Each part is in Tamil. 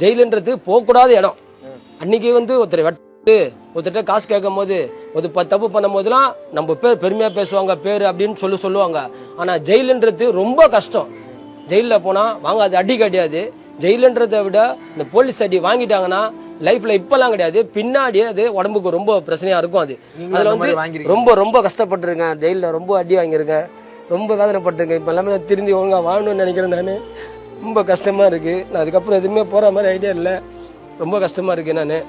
ஜெயிலுன்றது போகக்கூடாத இடம். அன்னைக்கு வந்து ஒருத்தர் வெட்டு ஒருத்தர்கிட்ட காசு கேட்கும் போது ஒரு பத்து தப்பு பண்ணும் போதெல்லாம் நம்ம பேர் பெருமையா பேசுவாங்க பேர் அப்படின்னு சொல்லி சொல்லுவாங்க. ஆனா ஜெயிலுன்றது ரொம்ப கஷ்டம். ஜெயிலில் போனா வாங்காது அடி கிடையாது. ஜெயிலுன்றதை விட இந்த போலீஸ் அடி வாங்கிட்டாங்கன்னா லைஃப்ல இப்பெல்லாம் கிடையாது. பின்னாடி அது உடம்புக்கு ரொம்ப பிரச்சனையா இருக்கும் அது. அதுல வந்து? ரொம்ப ரொம்ப கஷ்டப்பட்டிருக்கேன் ஜெயிலில் ரொம்ப அடி வாங்கியிருக்கேன். ரொம்ப வேதனைப்பட்டிருக்கேன். இப்போ எல்லாமே திருந்தி ஒழுங்கா வாழணும்னு நினைக்கிறேன் நான். ரொம்ப கஷ்டமாக இருக்குது நான் அதுக்கப்புறம் எதுவுமே போகிற மாதிரி ஐடியா இல்லை. ரொம்ப கஷ்டமாக இருக்குது நான்.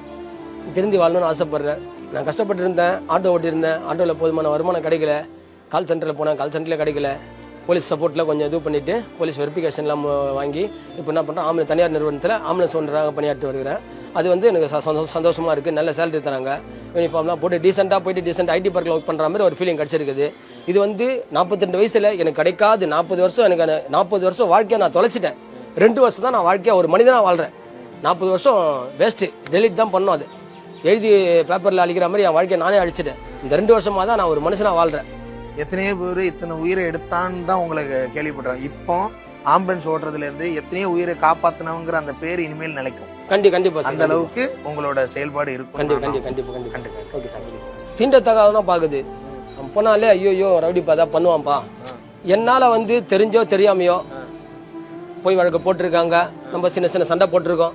திருந்தி வாழணும்னு ஆசைப்பட்றேன். நான் கஷ்டப்பட்டு இருந்தேன். ஆட்டோ ஓட்டியிருந்தேன். ஆட்டோவில் போதுமான வருமானம் கிடைக்கல. கால் சென்டரில் போனேன். கால் சென்டரில் கிடைக்கல. போலீஸ் சப்போர்ட்டில் கொஞ்சம் இது பண்ணிவிட்டு போலீஸ் வெரிஃபிகேஷன்லாம் வாங்கி இப்போ என்ன பண்ணுறேன் ஆம்புலன்ஸ் தனியார் நிறுவனத்தில் ஆம்புலன்ஸ் ஒன்றாக பணியாற்றி வருகிறேன். அது வந்து எனக்கு ச- சந்தோஷ- நல்ல சேலரி தராங்க. யூனிஃபார்ம்லாம் போட்டு டீசெண்டாக போயிட்டு டீசெண்ட் ஐடி பார்க்கில் ஒர்க் பண்ணுற மாதிரி ஒரு ஃபீலிங் கிடைச்சிருக்குது. இது வந்து 42 வயசுல எனக்கு கிடைக்காது. நாற்பது வருஷம் எனக்கு நாற்பது வருஷம் வாழ்க்கையை நான் தொலைச்சிட்டேன். ரெண்டு வருஷம் தான் நான் வாழ்க்கையா ஒரு மனிதனா வாழ்றேன். நாற்பது வருஷம் வேஸ்ட் டெலிட் தான் பண்ணோம் அது. எழுதி பேப்பர்ல அழிக்கிற மாதிரி என் வாழ்க்கையை நானே அழிச்சிட்டேன். இந்த ரெண்டு வருஷமா தான் நான் ஒரு மனுஷனா வாழ்றேன். எத்தனையோ பேர் இத்தனை உயிரை எடுத்தான்னு தான் உங்களுக்கு கேள்விப்படுறோம் இப்போ ஆம்புலன்ஸ் ஓட்டுறதுல இருந்து எத்தனையோ உயிரை காப்பாத்தினவங்கிற அந்த பேர் இனிமேல் நிலைக்கும். கண்டி கண்டிப்பா சார், அந்த அளவுக்கு உங்களோட செயல்பாடு இருக்கும் கண்டிப்பா கண்டிப்பா கண்டிப்பா கண்டிப்பா. கண்டிப்பா ஓகே சார் தீண்டத்தகாதான் பாக்குது. அவன் போனாலே ஐயோயோ ரவுடி அதான் பண்ணுவான்ப்பா. என்னால வந்து தெரிஞ்சோ தெரியாமையோ போய் வழக்கு போட்டிருக்காங்க. நம்ம சின்ன சின்ன சண்டை போட்டிருக்கோம்.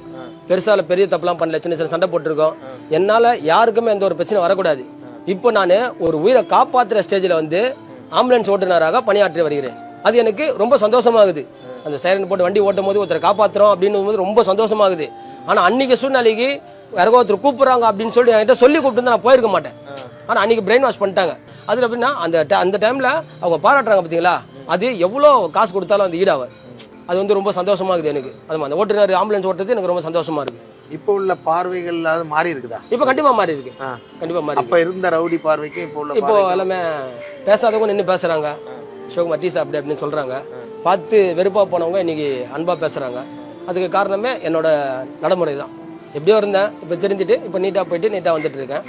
பெருசால பெரிய தப்புலாம் பண்ணல சின்ன சின்ன சண்டை போட்டிருக்கோம். என்னால யாருக்குமே எந்த ஒரு பிரச்சனை வரக்கூடாது. இப்போ நான் ஒரு உயிரை காப்பாத்துற ஸ்டேஜில் வந்து ஆம்புலன்ஸ் ஓட்டுநராக பணியாற்றி வருகிறேன். அது எனக்கு ரொம்ப சந்தோஷமாகுது. அந்த சைரன் போட்டு வண்டி ஓட்டும் போது ஒருத்தரை காப்பாத்துறோம் அப்படின்னு போது ரொம்ப சந்தோஷமாகுது. ஆனா அன்னைக்கு சூழ்நிலைக்கு யாரோ ஒருத்தர் கூப்பிடுறாங்க அப்படின்னு சொல்லி என்கிட்ட சொல்லி கூப்பிட்டு நான் போயிருக்க மாட்டேன். ஆனா அன்னைக்கு பிரெயின் வாஷ் பண்ணிட்டாங்க. அதுல எப்படின்னா அந்த அந்த டைம்ல அவங்க பாராட்டுறாங்க பாத்தீங்களா? அது எவ்வளவு காசு கொடுத்தாலும் அந்த ஈடாவை அது வந்து ரொம்ப சந்தோஷமா இருக்குது எனக்கு. அது அந்த ஓட்டுநர் ஆம்புலன்ஸ் ஓட்டுறது எனக்கு ரொம்ப சந்தோஷமா இருக்கு இப்போ உள்ள பார்வைகள் அது மாறி இருக்குதா? இப்போ கண்டிப்பா மாறி இருக்கு. கண்டிப்பா மாறி. அப்ப இருந்த ரவுடி பார்வைக்கு இப்போ உள்ள இப்போ எல்லாமே பேசாதவங்க நின்று பேசுறாங்க. சிவகுமார் டீ சாப்பிடு அப்படின்னு சொல்றாங்க. பார்த்து வெறுப்பா போனவங்க இன்னைக்கு அன்பா பேசுறாங்க. அதுக்கு காரணமே என்னோட நடைமுறை தான் எப்படியோ இருந்தேன். இப்போ தெரிஞ்சுட்டு இப்போ நீட்டா போயிட்டு நீட்டா வந்துட்டு இருக்கேன்.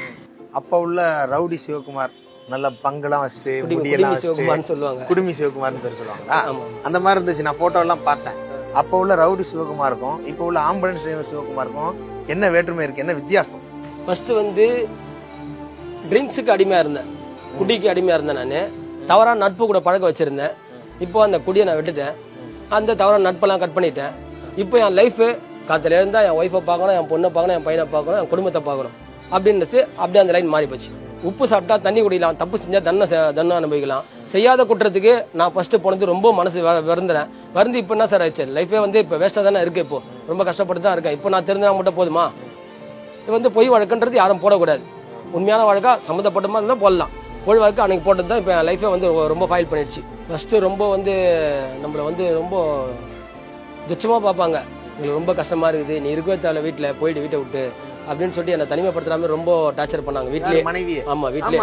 அப்ப உள்ள ரவுடி சிவகுமார் நல்ல பங்கெல்லாம் வச்சுட்டு முடியெல்லாம் வச்சுட்டு சிவகுமார்னு சொல்லுவாங்க. குடுமி சிவகுமார்னு பேர் சொல்லுவாங்களா? அந்த மாதிரி இருந்துச்சு. நான் போட்டோ எல்லாம் பார்த்தேன். அப்ப உள்ள ரவுடி சிவகுமாருக்கும் இப்போ உள்ள ஆம்புலன்ஸ் டிரைவர் சிவகுமாருக்கும் என்ன வேற்றுமை இருக்கு? என்ன வித்தியாசம்? ஃபர்ஸ்ட் வந்து ட்ரிங்க்ஸுக்கு அடிமையா இருந்தேன். குடிக்கு அடிமையா இருந்தேன் நான். தவறான நட்பு கூட பழக்க வச்சிருந்தேன். இப்போ அந்த குடியை நான் விட்டுட்டேன். அந்த தவறான நட்பெல்லாம் கட் பண்ணிட்டேன். இப்போ என் லைஃப் காத்துல இருந்தா என் ஒய்ஃபை பார்க்கணும் என் பொண்ணை பார்க்கணும் என் பையனை பார்க்கணும் என் குடும்பத்தை பார்க்கணும். அப்படின்னு அப்படியே அந்த லைன் மாறி போச்சு உப்பு சாப்பிட்டா தண்ணி குடிக்கலாம் தப்பு செஞ்சா தண்டனை செ- தண்டனை அனுபவிக்கலாம். செய்யாத குற்றத்துக்கு நான் ஃபர்ஸ்ட் போனது ரொம்ப மனசு வருந்துறேன். வருந்து இப்போ என்ன சார் ஆயிடுச்சு? லைஃபே வந்து இப்போ வேஸ்டா தானே இருக்கு இப்போ. ரொம்ப கஷ்டப்பட்டு தான் இருக்கேன். இப்போ நான் தெரிஞ்சா மட்டும் போதுமா? இது வந்து பொய் வழக்குன்றது யாரும் போடக்கூடாது. உண்மையான வழக்கா சம்மந்தப்பட்ட மாதிரி இருந்தால் போடலாம். பொய் வழக்கு அன்னைக்கு போட்டது தான் இப்போ என் லைஃபை வந்து ரொம்ப ஃபைல் பண்ணிடுச்சு. ஃபஸ்ட்டு ரொம்ப வந்து நம்மளை வந்து ரொம்ப துச்சமாக பார்ப்பாங்க. உங்களுக்கு ரொம்ப கஷ்டமா இருக்குது. நீ இருக்கவே தேவை வீட்டில் போயிட்டு வீட்டை விட்டு அப்படின்னு சொல்லிட்டு என்னை தனிமைப்படுத்துறாம ரொம்ப டார்ச்சர் பண்ணாங்க. வீட்லயே. மனைவியே? ஆமா வீட்லயே.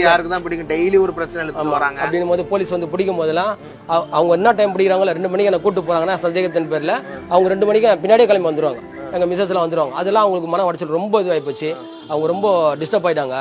யாருக்கு தான் பிடிக்கும்? டெய்லி ஒரு பிரச்சனை எடுத்து வராங்க. அப்படின்னும் போது போலீஸ் வந்து பிடிக்கும் போதெல்லாம் அவ- அவங்க என்ன டைம் பிடிக்கிறாங்களோ ரெண்டு மணிக்கு என்ன கூட்டு போறாங்கன்னா சந்தேகத்தின் பேர்ல அவங்க ரெண்டு மணிக்கு பின்னாடியே கிளம்பி வந்துருவாங்க. எங்க மிஸ்ஸஸ் எல்லாம் வந்துருவாங்க. அதெல்லாம் அவங்களுக்கு மன உடச்சல் ரொம்ப இதுவாகி போச்சு. அவங்க ரொம்ப டிஸ்டர்ப் ஆயிட்டாங்க.